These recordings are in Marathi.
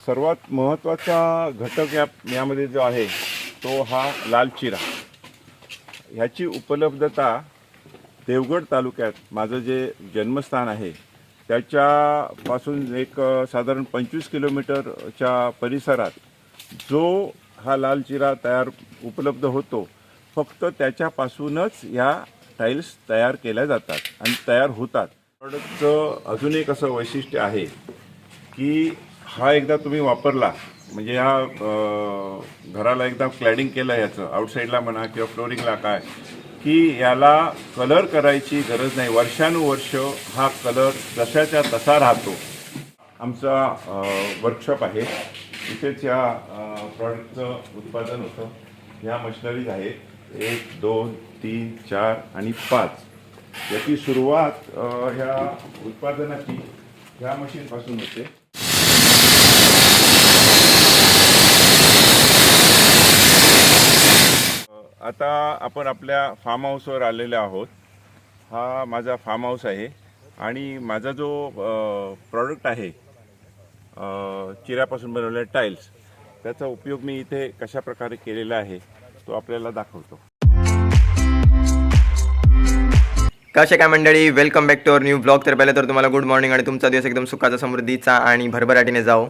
सर्वात महत्त्वाचा घटक या यामध्ये जो आहे तो हा लाल चिरा. ह्याची उपलब्धता देवगड तालुक्यात माझं जे जन्मस्थान आहे त्याच्यापासून एक साधारण पंचवीस किलोमीटरच्या परिसरात जो हा लाल चिरा तयार उपलब्ध होतो फक्त त्याच्यापासूनच ह्या टाईल्स तयार केल्या जातात आणि तयार होतात. प्रॉडक्टचं अजून एक असं वैशिष्ट्य आहे की हा एकदा तुम्ही वापरला म्हणजे ह्या घराला एकदा क्लॅडिंग केलं याचं आउटसाईडला म्हणा किंवा फ्लोरिंगला काय की याला कलर करायची गरज नाही. वर्षानुवर्ष हा कलर जशाच्या तसा राहतो. आमचा वर्कशॉप आहे. इथेच या प्रॉडक्टचं उत्पादन होतं. ह्या मशिनरीज आहेत. एक दोन तीन चार आणि पाच. याची सुरुवात ह्या उत्पादनाची ह्या मशीनपासून होते. आता आपण आपल्या फार्म हाऊसवर आलेले आहोत. हा माझा फार्म हाऊस आहे आणि माझा जो प्रॉडक्ट आहे चिऱ्यापासून बनवलेला टाईल्स त्याचा उपयोग मी इथे कशा प्रकारे केलेला आहे तो आपल्याला दाखवतो. कसे काय मंडळी? Welcome back to our new blog तर पहिलं तर तुम्हाला गुड मॉर्निंग आणि तुमचा दिवस एकदम सुखाचा समृद्धीचा आणि भरभराटीने जाओ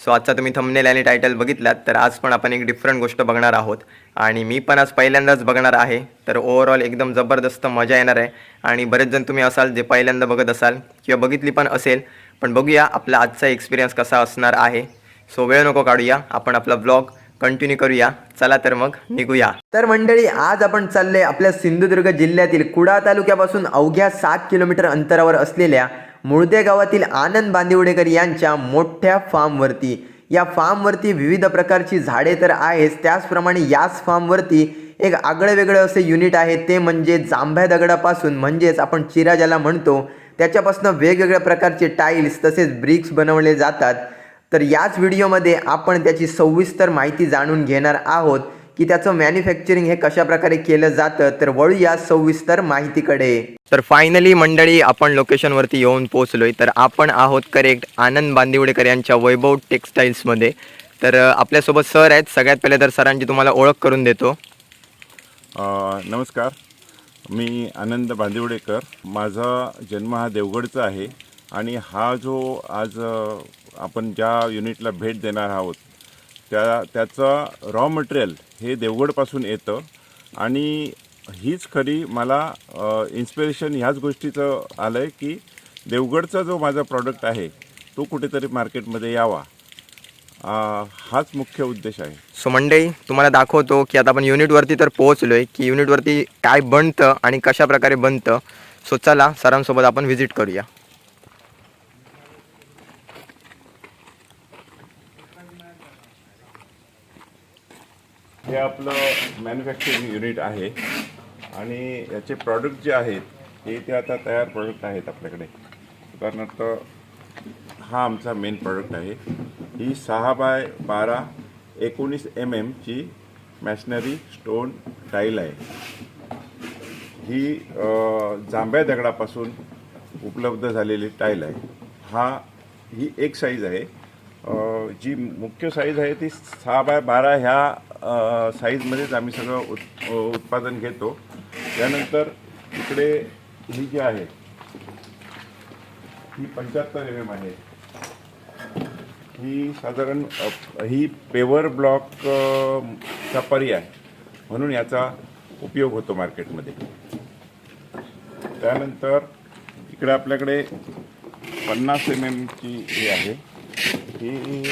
सो आजचा तुम्ही थंबनेल आणि टायटल बघितलात तर आज पण आपण एक डिफरंट गोष्ट बघणार आहोत. आणि मी पण आज पहिल्यांदाच बघणार आहे तर ओव्हरऑल एकदम जबरदस्त मजा येणार आहे. आणि बरेच जण तुम्ही असाल जे पहिल्यांदा बघत असाल किंवा बघितली पण असेल पण बघूया आपला आजचा एक्सपिरियन्स कसा असणार आहे. सो वेळ नको काढूया आपण आपला ब्लॉग कंटिन्यू करूया. चला तर मग निघूया. तर मंडळी आज आपण चालले आपल्या सिंधुदुर्ग जिल्ह्यातील कुडा तालुक्यापासून अवघ्या सात किलोमीटर अंतरावर असलेल्या मुळदे गावातील आनंद बांदिवडेकर यांच्या मोठ्या फार्मवरती. या फार्मवरती विविध प्रकारची झाडे तर आहेच त्याचप्रमाणे याच फार्मवरती एक आगळं वेगळं असे युनिट आहे ते म्हणजे जांभ्या दगडापासून म्हणजेच आपण चिरा ज्याला म्हणतो त्याच्यापासून वेगवेगळ्या प्रकारचे टाईल्स तसेच ब्रिक्स बनवले जातात. तर याच व्हिडिओमध्ये आपण त्याची सविस्तर माहिती जाणून घेणार आहोत. की त्याचं मॅन्युफॅक्चरिंग हे कशा प्रकारे केलं जातं तर वळू या सविस्तर माहितीकडे. तर फायनली मंडळी आपण लोकेशनवरती येऊन पोहोचलोय. तर आपण आहोत करेक्ट आनंद बांदिवडेकर यांच्या वैभव टेक्स्टाईल्समध्ये तर आपल्यासोबत सर आहेत. सगळ्यात पहिले तर सरांची तुम्हाला ओळख करून देतो. नमस्कार. मी आनंद बांदिवडेकर. माझा जन्म हा देवगडचा आहे आणि हा जो आज आपण ज्या युनिटला भेट देणार आहोत त्या त्याचं रॉ मटेरियल हे देवगडपासून येतं. आणि हीच खरी मला इन्स्पिरेशन ह्याच गोष्टीचं आलं आहे की देवगडचा जो माझा प्रॉडक्ट आहे तो कुठेतरी मार्केटमध्ये यावा. हाच मुख्य उद्देश आहे. सो मंडळी तुम्हाला दाखवतो की आता आपण युनिटवरती तर पोहोचलोय की युनिटवरती काय बनतं आणि कशा प्रकारे बनतं. सो चला सरांसोबत आपण व्हिजिट करूया. हे आपलं मॅन्युफॅक्चरिंग युनिट आहे. आणि याचे प्रॉडक्ट जे आहेत हे ते आता तयार प्रॉडक्ट आहेत आपल्याकडे. उदाहरणार्थ हा आमचा मेन प्रॉडक्ट आहे. ही सहा बाय बारा एकोणीस एम एमची मॅशनरी स्टोन टाईल आहे. ही जांभ्या दगडापासून उपलब्ध झालेली टाईल आहे. हा ही एक साईज आहे. जी मुख्य साईज आहे ती सहा बाय बारा ह्या साईजमध्येच आम्ही सगळं उत् उत्पादन घेतो. त्यानंतर इकडे ही जी आहे ही पंच्याहत्तर एम एम आहे. ही साधारण ही पेवर ब्लॉक चा पर्याय म्हणून याचा उपयोग होतो मार्केटमध्ये. त्यानंतर इकडे आपल्याकडे पन्नास एम एमची ही आहे. ही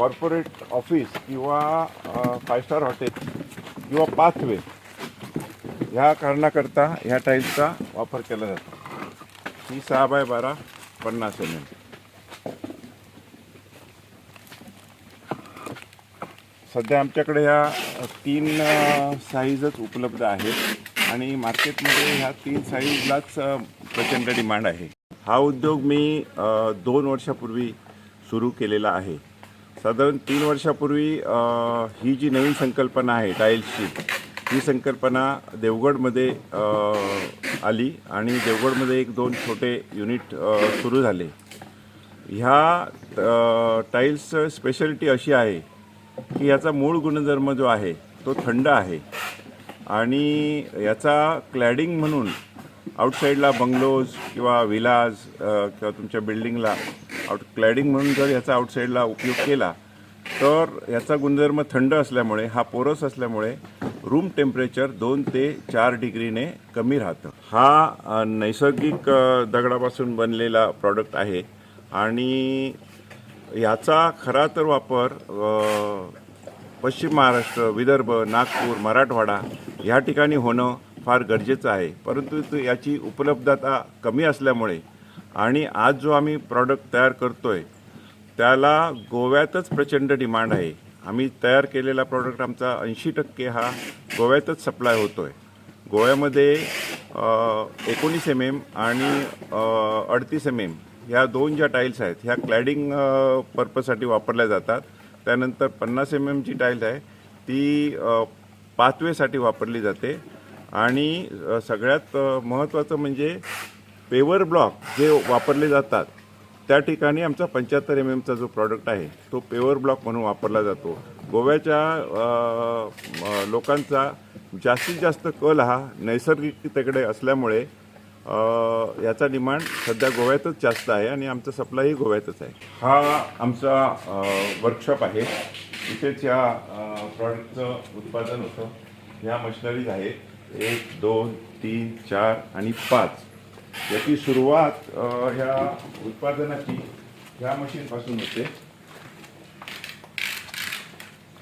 कॉर्पोरेट ऑफिस किंवा फाय स्टार हॉटेल किंवा पाथवे ह्या कारणाकरता ह्या टाईल्सचा वापर केला जातो. ही सहा बाय बारा पन्नास एम एम सध्या आमच्याकडे ह्या तीन साईजच उपलब्ध आहेत आणि मार्केटमध्ये ह्या तीन साईजलाच प्रचंड डिमांड आहे. हा उद्योग मी दोन वर्षापूर्वी सुरू केलेला आहे. साधारण तीन वर्षापूर्वी ही जी नवीन संकल्पना आहे टाईल्सची ही संकल्पना देवगडमध्ये आली आणि देवगडमध्ये एक दोन छोटे युनिट सुरू झाले. ह्या टाईल्स टाईल्सचं स्पेशालिटी अशी आहे की याचा मूळ गुणधर्म जो आहे तो थंड आहे. आणि याचा क्लॅडिंग म्हणून आउटसाईडला बंगलोज किंवा विलाज किंवा तुमच्या बिल्डिंगला आउट क्लॅडिंग म्हणून जर याचा आउटसाईडला उपयोग केला तर याचा गुणधर्म थंड असल्यामुळे हा पोरस असल्यामुळे रूम टेम्परेचर दोन ते चार डिग्रीने कमी राहतं. हा नैसर्गिक दगडापासून बनलेला प्रॉडक्ट आहे आणि याचा खरा तर वापर पश्चिम महाराष्ट्र विदर्भ नागपूर मराठवाडा ह्या ठिकाणी होणं फार गरजेचं आहे. परंतु याची उपलब्धता कमी असल्यामुळे आणि आज जो आम्ही प्रॉडक्ट तयार करतो आहे त्याला गोव्यातच प्रचंड डिमांड आहे. आम्ही तयार केलेला प्रॉडक्ट आमचा ऐंशी टक्के हा गोव्यातच सप्लाय होतो आहे गोव्यामध्ये एकोणीस एम एम आणि अडतीस एम एम ह्या दोन ज्या टाईल्स आहेत ह्या क्लॅडिंग पर्पजसाठी वापरल्या जातात. त्यानंतर पन्नास एम एमची टाईल आहे ती पाथवेसाठी वापरली जाते. आणि सगळ्यात महत्त्वाचं म्हणजे पेवर ब्लॉक जे वापरले जातात त्या ठिकाणी आमचा पंच्याहत्तर एम एमचा जो प्रॉडक्ट आहे तो पेवर ब्लॉक म्हणून वापरला जातो. गोव्याच्या लोकांचा जास्तीत जास्त कल हा नैसर्गिकतेकडे असल्यामुळे याचा डिमांड सध्या गोव्यातच जास्त आहे आणि आमचा सप्लायही गोव्यातच आहे. हा आमचा वर्कशॉप आहे. इथेच या प्रॉडक्टचं उत्पादन होतं. ह्या मशिनरीज आहेत. एक दोन तीन चार आणि पाच. याची सुरुवात ह्या उत्पादनाची ह्या मशीनपासून होते.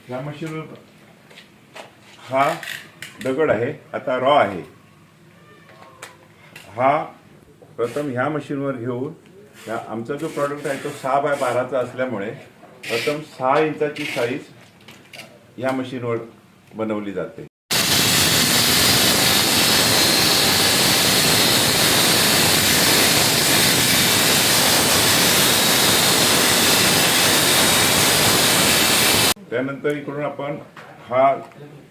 ह्या मशीन हा दगड आहे आता रॉ आहे. हा प्रथम ह्या मशीनवर घेऊन ह्या आमचा जो प्रॉडक्ट आहे तो सहा बाय बाराचा असल्यामुळे प्रथम सहा इंचाची साईज ह्या मशीनवर बनवली जाते. त्यानंतर इकडून आपण हा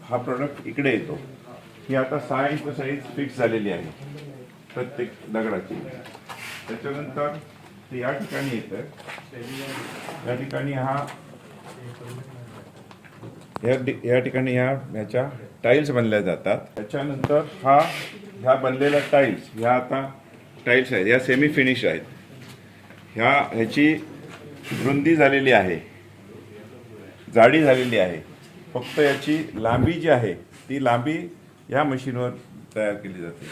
हा प्रोडक्ट इकडे येतो. ही आता सहा इंच साईज फिक्स झालेली आहे. प्रत्येक दगडाची. त्याच्यानंतर ते या ठिकाणी येतं या ठिकाणी हा या ठि- या ठिकाणी ह्या ह्याच्या टाईल्स बनल्या जातात. त्याच्यानंतर हा ह्या बनलेल्या टाईल्स ह्या आता टाईल्स आहेत. ह्या सेमी फिनिश आहेत. ह्या ह्याची रुंदी झालेली आहे. जाडी झालेली आहे. फक्त याची लांबी जी आहे ती लांबी या मशीनवर तयार केली जाते.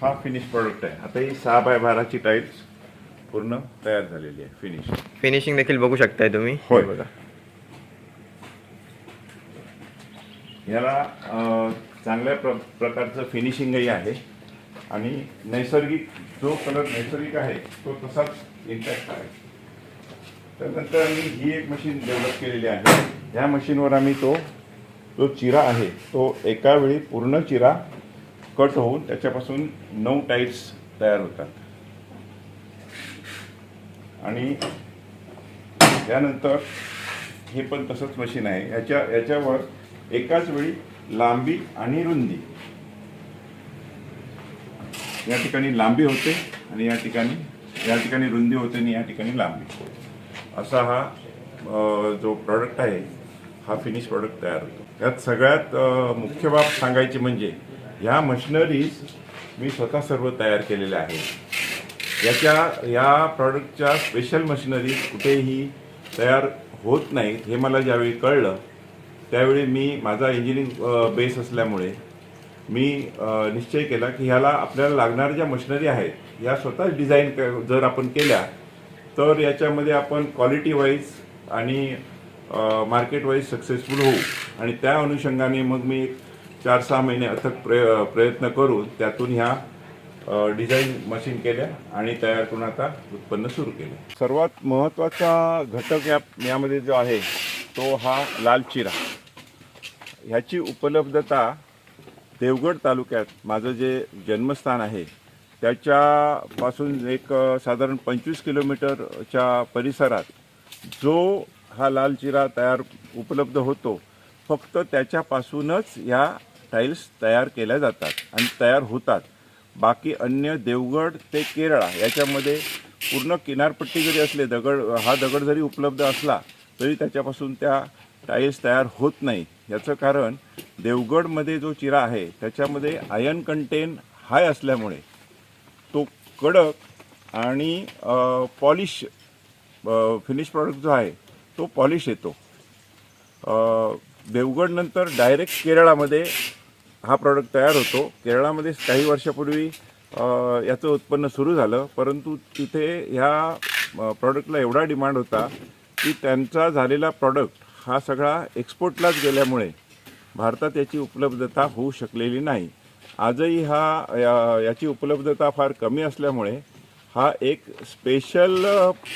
हा फिनिश प्रोडक्ट आहे. आता ही सहा बाय बाराची टाईल्स पूर्ण तयार झालेली आहे फिनिश फिनिशिंग देखील बघू शकताय तुम्ही. होय. बघा. याला चांगल्या प्र प्रकारचं फिनिशिंगही आहे. आणि नैसर्गिक जो कलर नैसर्गिक आहे तो तसाच इंटॅक्ट आहे. त्यानंतर आम्ही ही एक मशीन डेव्हलप केलेली आहे. ह्या मशीनवर आम्ही तो जो चिरा आहे तो एका वेळी पूर्ण चिरा कट होऊन त्याच्यापासून नऊ टाईल्स तयार होतात. आणि त्यानंतर हे पण तसंच मशीन आहे. याच्या याच्यावर एकाच वेळी लांबी आणि रुंदी. या ठिकाणी लांबी होते आणि या ठिकाणी या ठिकाणी रुंदी होते आणि या ठिकाणी लांबी. असा हा जो प्रॉडक्ट आहे हा फिनिश प्रॉडक्ट तयार होतो. यात सगळ्यात मुख्य बाब सांगायची म्हणजे ह्या मशिनरीज मी स्वतः सर्व तयार केलेल्या आहेत. याच्या या प्रॉडक्टच्या स्पेशल मशिनरी कुठेही तयार होत नाहीत हे मला ज्यावेळी कळलं त्यावेळी मी माझा इंजिनिअरिंग बेस असल्यामुळे मी निश्चय केला की ह्याला आपल्याला लागणाऱ्या ज्या मशिनरी आहेत या स्वतःच डिझाईन जर आपण केल्या तर याच्यामध्ये आपण क्वालिटी वाईज आणि मार्केट वाईज सक्सेसफुल होऊ. आणि त्या अनुषंगाने मग मी चार सहा महिने अथक प्रय प्रयत्न करून त्यातून ह्या डिझाईन मशीन केल्या आणि तयार करून आता उत्पन्न सुरू केलं. सर्वात महत्त्वाचा घटक या यामध्ये जो आहे तो हा लाल चिरा. ह्याची उपलब्धता देवगड तालुक्यात माझं जे जन्मस्थान आहे त्याच्यापासून एक साधारण पंचवीस किलोमीटरच्या परिसरात जो हा लाल चिरा तयार उपलब्ध होतो फक्त त्याच्यापासूनच या टाईल्स तयार केल्या जातात आणि तयार होतात. बाकी अन्य देवगड ते केरळा याच्यामध्ये पूर्ण किनारपट्टी जरी असले दगड हा दगड जरी उपलब्ध असला तरी त्याच्यापासून त्या टाईल्स तयार होत नाही. याचं कारण देवगडमध्ये जो चिरा आहे त्याच्यामध्ये आयर्न कंटेन हाय असल्यामुळे तो कडक आणि पॉलिश फिनिश प्रॉडक्ट जो आहे तो पॉलिश येतो. देवगडनंतर डायरेक्ट केरळामध्ये हा प्रॉडक्ट तयार होतो. केरळामध्ये काही वर्षापूर्वी याचं उत्पन्न सुरू झालं. परंतु तिथे ह्या प्रॉडक्टला एवढा डिमांड होता की त्यांचा झालेला प्रॉडक्ट हा सगळा एक्सपोर्टलाच गेल्यामुळे भारतात याची उपलब्धता होऊ शकलेली नाही. आजही हा या- याची उपलब्धता फार कमी असल्यामुळे हा एक स्पेशल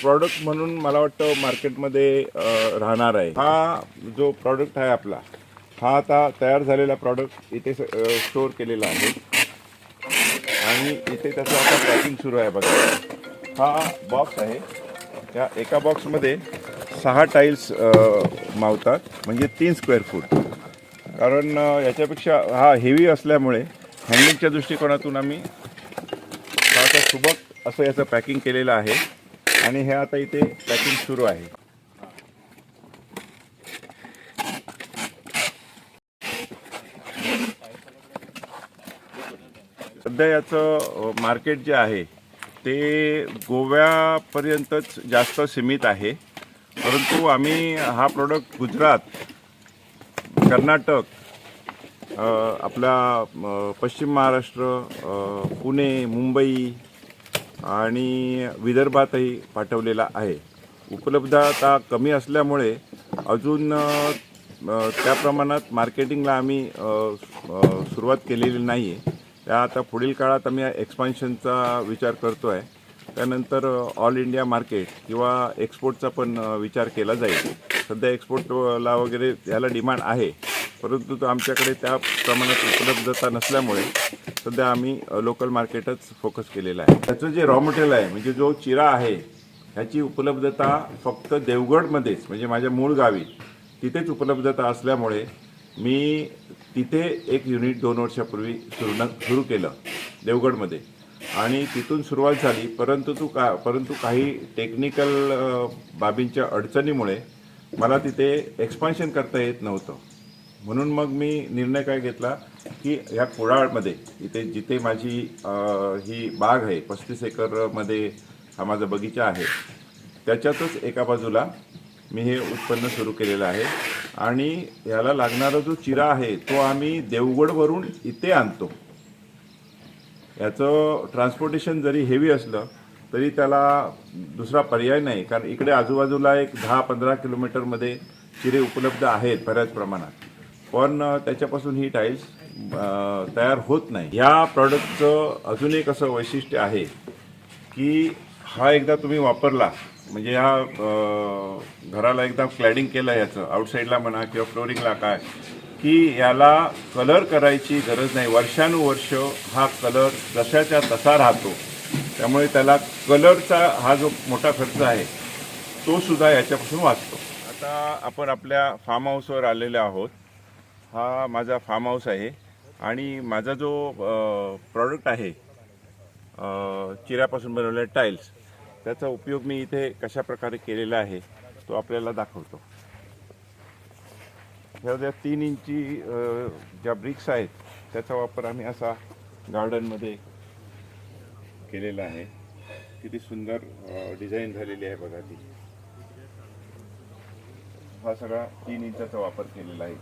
प्रॉडक्ट म्हणून मला वाटतं मार्केटमध्ये राहणार आहे. हा जो प्रॉडक्ट आहे आपला हा आता तयार झालेला प्रॉडक्ट इथे स्टोअर केलेला आहे. आणि इथे त्याचं आता पॅकिंग सुरू आहे बघा. हा बॉक्स आहे. त्या एका बॉक्समध्ये सहा टाईल्स मावतात. म्हणजे तीन स्क्वेअर फूट कारण याच्यापेक्षा हा हेवी असल्यामुळे हँडलिंगच्या दृष्टिकोनातून आम्ही आता सुबक असं याचं पॅकिंग केलेलं आहे. आणि हे आता इथे पॅकिंग सुरू आहे. सध्या याचं मार्केट जे आहे ते गोव्यापर्यंतच जास्त सीमित आहे. परंतु आम्ही हा प्रोडक्ट गुजरात कर्नाटक आपला पश्चिम महाराष्ट्र पुणे मुंबई आणि विदर्भातही पाठवलेला आहे. उपलब्धता कमी असल्यामुळे अजून त्या प्रमाणात मार्केटिंगला आम्ही सुरुवात केलेली नाही आहे त्या आता पुढील काळात आम्ही एक्सपान्शनचा विचार करतो आहे त्यानंतर ऑल इंडिया मार्केट किंवा एक्सपोर्टचा पण विचार केला जाईल. सध्या एक्सपोर्टला वगैरे याला डिमांड आहे. परंतु तो आमच्याकडे त्या प्रमाणात उपलब्धता नसल्यामुळे सध्या आम्ही लोकल मार्केटच फोकस केलेला आहे. त्याचं जे रॉ मटेरियल आहे म्हणजे जो चिरा आहे ह्याची उपलब्धता फक्त देवगडमध्येच म्हणजे माझ्या मूळ गावी तिथेच उपलब्धता असल्यामुळे मी तिथे एक युनिट दोन वर्षापूर्वी सुरू न सुरू केलं देवगडमध्ये. आणि तिथून सुरुवात झाली परंतु तू का परंतु काही टेक्निकल बाबींच्या अडचणीमुळे मला तिथे एक्सपान्शन करता येत नव्हतं. म्हणून मग मी निर्णय काय घेतला की ह्या कुडाळमध्ये इथे जिथे माझी ही बाग आहे पस्तीस एकरमध्ये हा माझा बगीचा आहे त्याच्यातच एका बाजूला मी हे उत्पन्न सुरू केलेलं आहे. आणि याला लागणारा जो चिरा आहे तो आम्ही देवगडवरून इथे आणतो. याचं ट्रान्सपोर्टेशन जरी हेवी असलं तरी त्याला दुसरा पर्याय नाही. कारण इकडे आजूबाजूला एक दहा पंधरा किलोमीटरमध्ये चिरे उपलब्ध आहेत बऱ्याच प्रमाणात. पण त्याच्यापासून ही टाईल्स तयार होत नाही. या प्रॉडक्टचं अजून एक असं वैशिष्ट्य आहे की हा एकदा तुम्ही वापरला म्हणजे ह्या घराला एकदा क्लॅडिंग केलं याचं आउटसाईडला म्हणा किंवा फ्लोरिंगला काय की याला कलर करायची गरज नाही. वर्षानुवर्ष हा कलर जशाच्या तसा राहतो. त्यामुळे त्याला कलरचा हा जो मोठा खर्च आहे तो सुद्धा याच्यापासून वाचतो. आता आपण आपल्या फार्म हाऊसवर आलेले आहोत. हा माझा फार्म हाऊस आहे आणि माझा जो प्रॉडक्ट आहे चिऱ्यापासून बनवलेले टाईल्स त्याचा उपयोग मी इथे कशा प्रकारे केलेला आहे तो आपल्याला दाखवतो. ह्या ज्या तीन इंची ज्या ब्रिक्स आहेत त्याचा वापर आम्ही असा गार्डनमध्ये केलेला आहे. किती सुंदर डिझाईन झालेली आहे बघा ती. हा सगळा तीन इंचाचा वापर केलेला आहे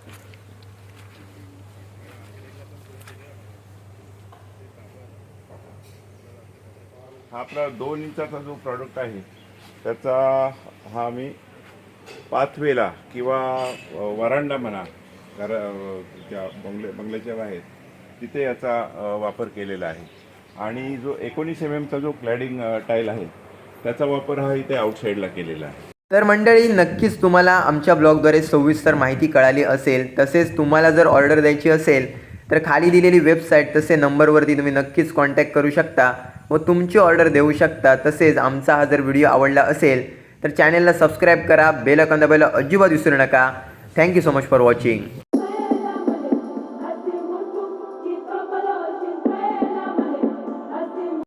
हा आपला दोन इंचाचा जो प्रॉडक्ट आहे त्याचा हा आम्ही पाथवेला किंवा वरांडा म्हणा घर ज्या बंगले बंगल्याच्या बाहेर तिथे याचा वापर केलेला आहे. आणि जो एकोणीस एम एमचा जो क्लॅडिंग टाईल आहे त्याचा वापर हा इथे आउटसाईडला केलेला आहे. तर मंडळी नक्कीच तुम्हाला आमच्या ब्लॉगद्वारे सविस्तर माहिती कळाली असेल. तसेच तुम्हाला जर ऑर्डर द्यायची असेल तर खाली दिलेली वेबसाईट तसे नंबरवरती तुम्ही नक्कीच कॉन्टॅक्ट करू शकता. व तुमची ऑर्डर देऊ शकता. तसेच आमचा हा जर व्हिडिओ आवडला असेल तर चॅनेलला सबस्क्राईब करा बेल दाबायला अजिबात विसरू नका. Thank you so much for watching